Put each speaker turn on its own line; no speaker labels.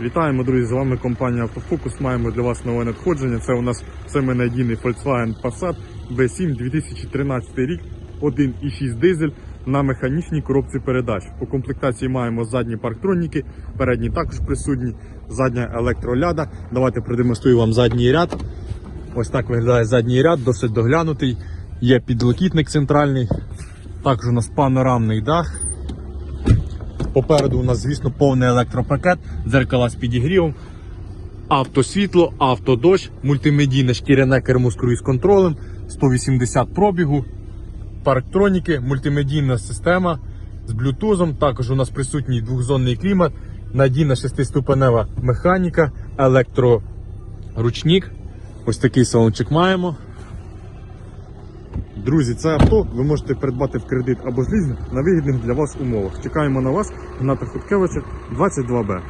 Вітаємо, друзі! З вами компанія Автофокус. Маємо для вас нове надходження. Це у нас семинадійний Volkswagen Passat B7 2013 рік, 1,6 дизель на механічній коробці передач. По комплектації маємо задні парктроніки, передні також присутні, задня електроляда. Давайте продемонструю вам задній ряд. Ось так виглядає задній ряд, досить доглянутий. Є підлокітник центральний. Також у нас панорамний дах. Попереду у нас, звісно, повний електропакет, дзеркала з підігрівом, автосвітло, автодощ, мультимедійне шкіряне кермо з круїз-контролем, 180 пробігу, парктроніки, мультимедійна система з блютузом. Також у нас присутній двохзонний клімат, надійна шестиступенева механіка, електроручник. Ось такий салончик маємо. Друзі, це авто ви можете придбати в кредит або з лізинг на вигідних для вас умовах. Чекаємо на вас, Гната Хуткевича, 22Б.